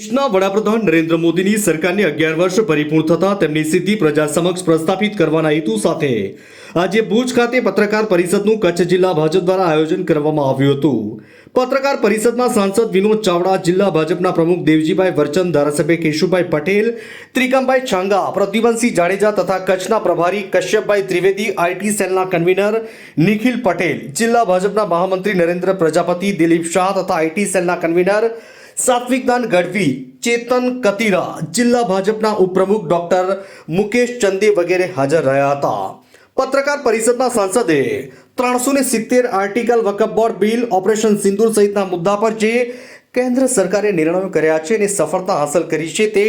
દેશના વડાપ્રધાન નરેન્દ્ર મોદીની સરકારને અગિયાર વર્ષ પરિપૂર્ણ થતા તેમની સિદ્ધિ પ્રજા સમક્ષ પ્રસ્થાપિત કરવાના હેતુ સાથે આજે ભુજ ખાતે પત્રકાર પરિષદનું કચ્છ જિલ્લા ભાજપ દ્વારા આયોજન કરવામાં આવ્યું હતું. પત્રકાર પરિષદમાં સાંસદ વિનોદ ચાવડા, જિલ્લા ભાજપના પ્રમુખ દેવજીભાઈ વર્ચન, ધારાસભ્ય કેશુભાઈ પટેલ, ત્રિકમભાઈ છાંગા, પ્રદ્યુમનસિંહ જાડેજા તથા કચ્છના પ્રભારી કશ્યપભાઈ ત્રિવેદી આઈટી સેલના કન્વીનર નિખિલ પટેલ, જિલ્લા ભાજપના મહામંત્રી નરેન્દ્ર પ્રજાપતિ દિલીપ શાહ તથા આઈટી સેલના કન્વીનર સાત્વિકદાન ગઢવી ચેતન કતિરા જિલ્લા ભાજપના ઉપપ્રમુખ ડોક્ટર મુકેશ ચંદે વગેરે હાજર રહ્યા હતા. પત્રકાર પરિષદમાં સાંસદે ત્રણસો ને સિત્તેર article Waqf board bill, operation Sindoor સહિતના મુદ્દા પર જે કેન્દ્ર સરકારે નિર્ણયો કર્યા છે અને સફળતા હાંસલ કરી છે તે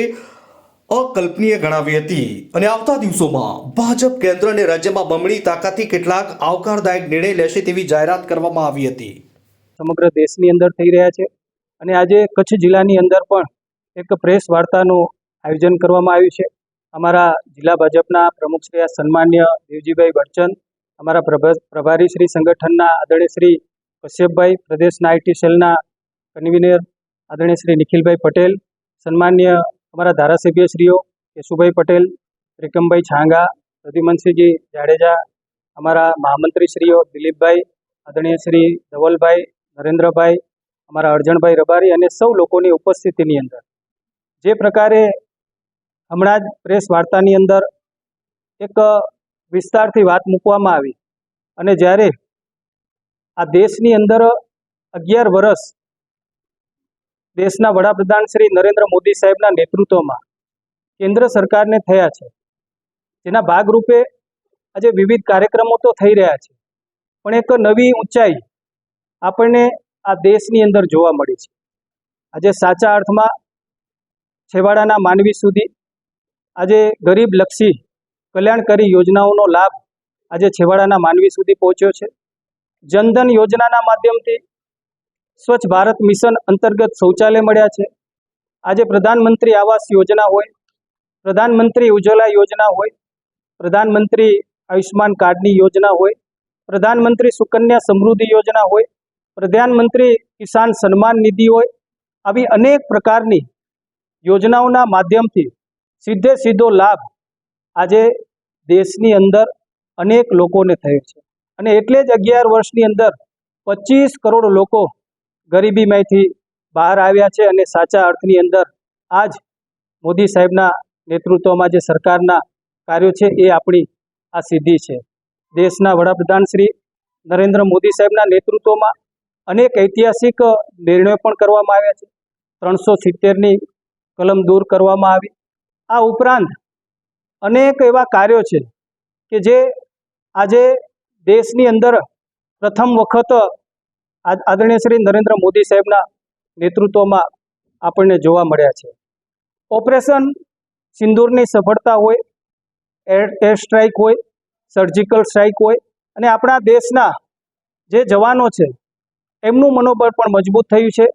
અકલ્પનીય ગણાવી હતી. અને આવતા દિવસોમાં ભાજપ કેન્દ્ર અને રાજ્યમાં બમણી તાકાતથી કેટલાક આવકારદાયક નિર્ણય લેશે તેવી જાહેરાત કરવામાં આવી હતી. સમગ્ર દેશની અંદર થઈ રહ્યા છે. અને આજે કચ્છ જિલ્લાની અંદર પણ એક પ્રેસ વાર્તાનું આયોજન કરવામાં આવ્યું છે. અમારા જિલ્લા ભાજપના પ્રમુખ શ્રી સન્માન્ય દેવજીભાઈ બચ્ચન, અમારા પ્રભા, પ્રભારી શ્રી સંગઠનના આદરણીય શ્રી કશ્યપભાઈ, પ્રદેશના આઈટી સેલના કન્વીનર આદરણીય શ્રી નિખિલભાઈ પટેલ, સન્માન્ય અમારા ધારાસભ્યશ્રીઓ કેશુભાઈ પટેલ, ત્રિકમભાઈ છાંગા, પ્રદ્યુમનસિંહજી જાડેજા, અમારા મહામંત્રીશ્રીઓ દિલીપભાઈ, આદરણીય શ્રી ધવલભાઈ, નરેન્દ્રભાઈ અમારા અર્જણભાઈ રબારી અને સૌ લોકોની ઉપસ્થિતિની અંદર. જે પ્રકારે હમણાં જ પ્રેસ વાર્તાની અંદર એક વિસ્તારથી વાત મૂકવામાં આવી અને જ્યારે આ દેશની અંદર અગિયાર વર્ષ દેશના વડાપ્રધાન શ્રી નરેન્દ્ર મોદી સાહેબના નેતૃત્વમાં કેન્દ્ર સરકારને થયા છે. જેના ભાગરૂપે આજે વિવિધ કાર્યક્રમો તો થઈ રહ્યા છે. પણ એક નવી ઊંચાઈ આપણને આ દેશની અંદર જોવા મળી છે. આજે સાચા અર્થમાં છેવાડાના માનવી સુધી આજે ગરીબલક્ષી કલ્યાણકારી યોજનાઓનો લાભ આજે છેવાડાના માનવી સુધી પહોંચ્યો છે. જનધન યોજનાના માધ્યમથી સ્વચ્છ ભારત મિશન અંતર્ગત શૌચાલય મળ્યા છે. આજે પ્રધાનમંત્રી આવાસ યોજના હોય, પ્રધાનમંત્રી ઉજ્જવલા યોજના હોય, પ્રધાનમંત્રી આયુષ્માન કાર્ડની યોજના હોય, પ્રધાનમંત્રી સુકન્યા સમૃદ્ધિ યોજના હોય પ્રધાનમંત્રી કિસાન સન્માન નિધિ હોય, આવી અનેક પ્રકારની યોજનાઓના માધ્યમથી સીધે સીધો લાભ આજે દેશની અંદર અનેક લોકોને થયો છે. અને એટલે જ અગિયાર વર્ષની અંદર પચીસ કરોડ લોકો ગરીબીમાંથી બહાર આવ્યા છે અને સાચા અર્થની અંદર આજ મોદી સાહેબના નેતૃત્વમાં જે સરકારના કાર્યો છે એ આપણી આ સિદ્ધિ છે. દેશના વડાપ્રધાન શ્રી નરેન્દ્ર મોદી સાહેબના નેતૃત્વમાં અનેક ઐતિહાસિક નિર્ણયો પણ કરવામાં આવ્યા છે. ત્રણસો સિત્તેરની કલમ દૂર કરવામાં આવી. આ ઉપરાંત અનેક એવા કાર્યો છે કે જે આજે દેશની અંદર પ્રથમ વખત આદરણીય શ્રી નરેન્દ્ર મોદી સાહેબના નેતૃત્વમાં આપણને જોવા મળ્યા છે. ઓપરેશન સિંદૂરની સફળતા હોય, એર એર સ્ટ્રાઇક હોય, સર્જિકલ સ્ટ્રાઇક હોય અને આપણા દેશના જે જવાનો છે એમનું મનોબળ પણ મજબૂત થયું છે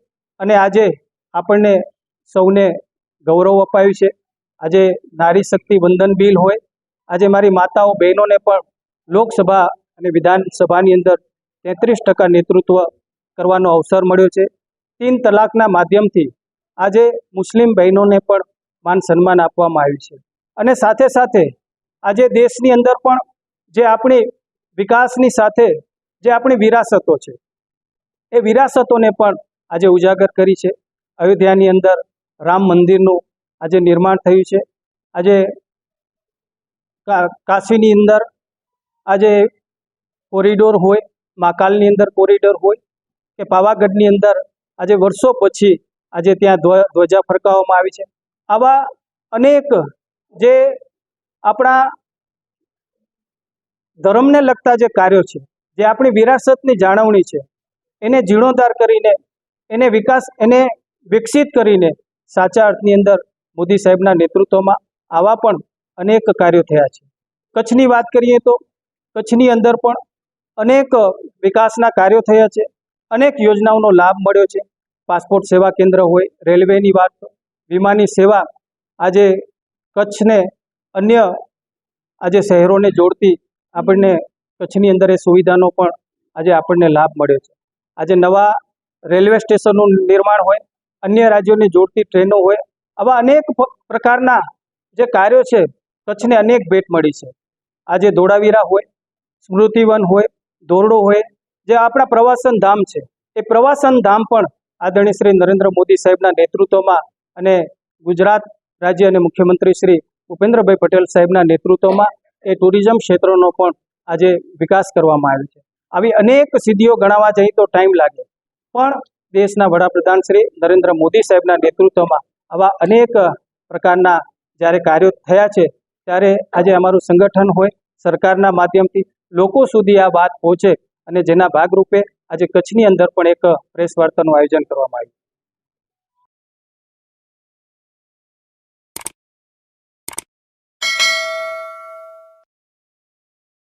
અને આજે આપણને સૌને ગૌરવ અપાયું છે. આજે નારી શક્તિ વંદન બિલ હોય, આજે મારી માતાઓ, બહેનોને પણ લોકસભા અને વિધાનસભાની અંદર તેત્રીસ ટકા નેતૃત્વ કરવાનો અવસર મળ્યો છે. તીન તલાકના માધ્યમથી આજે મુસ્લિમ બહેનોને પણ માન સન્માન આપવામાં આવ્યું છે. અને સાથે સાથે આજે દેશની અંદર પણ જે આપણી વિકાસની સાથે જે આપણી વિરાસતો છે એ વિરાસતોને પણ આજે ઉજાગર કરી છે. અયોધ્યાની અંદર રામ મંદિરનું આજે નિર્માણ થયું છે. આજે કાશીની અંદર આજે કોરિડોર હોય મહાકાલની અંદર કોરિડોર હોય કે પાવાગઢની અંદર આજે વર્ષો પછી આજે ત્યાં ધ્વજા ફરકાવવામાં આવી છે. આવા અનેક જે આપણા ધર્મને લગતા જે કાર્યો છે, જે આપણી વિરાસતની જાળવણી છે એને જીર્ણોદ્ધાર કરીને, એને વિકાસ, એને વિકસિત કરીને સાચા અર્થની અંદર મોદી સાહેબના નેતૃત્વમાં આવા પણ અનેક કાર્યો થયા છે. કચ્છની વાત કરીએ તો, કચ્છની અંદર પણ અનેક વિકાસના કાર્યો થયા છે. અનેક યોજનાઓનો લાભ મળ્યો છે. પાસપોર્ટ સેવા કેન્દ્ર હોય, રેલવેની વાત વીમાની સેવા આજે કચ્છને અન્ય આજે શહેરોને જોડતી આપણને કચ્છની અંદર એ સુવિધાનો પણ આજે આપણને લાભ મળ્યો છે. આજે નવા રેલવે સ્ટેશનનું નિર્માણ હોય, અન્ય રાજ્યોને જોડતી ટ્રેનો હોય, આવા અનેક પ્રકારના જે કાર્યો છે, કચ્છને અનેક ભેટ મળી છે. આજે ધોળાવીરા હોય સ્મૃતિવન હોય, ધોરડો હોય, જે આપણા પ્રવાસન ધામ છે. એ પ્રવાસન ધામ પણ આદરણીય શ્રી નરેન્દ્ર મોદી સાહેબના નેતૃત્વમાં અને ગુજરાત રાજ્ય અને મુખ્યમંત્રી શ્રી ભૂપેન્દ્રભાઈ પટેલ સાહેબના નેતૃત્વમાં એ ટુરિઝમ ક્ષેત્રનો પણ આજે વિકાસ કરવામાં આવ્યો છે. આવી અનેક સિદ્ધિઓ ગણાવવા જઈએ તો ટાઈમ લાગે. પણ દેશના વડાપ્રધાન શ્રી નરેન્દ્ર મોદી સાહેબના નેતૃત્વમાં આવા અનેક પ્રકારના જ્યારે કાર્યો થયા છે, ત્યારે આજે અમારું સંગઠન હોય, સરકારના માધ્યમથી લોકો સુધી આ વાત પહોંચે અને જેના ભાગરૂપે આજે કચ્છની અંદર પણ એક પ્રેસ વાર્તાનું આયોજન કરવામાં આવ્યું.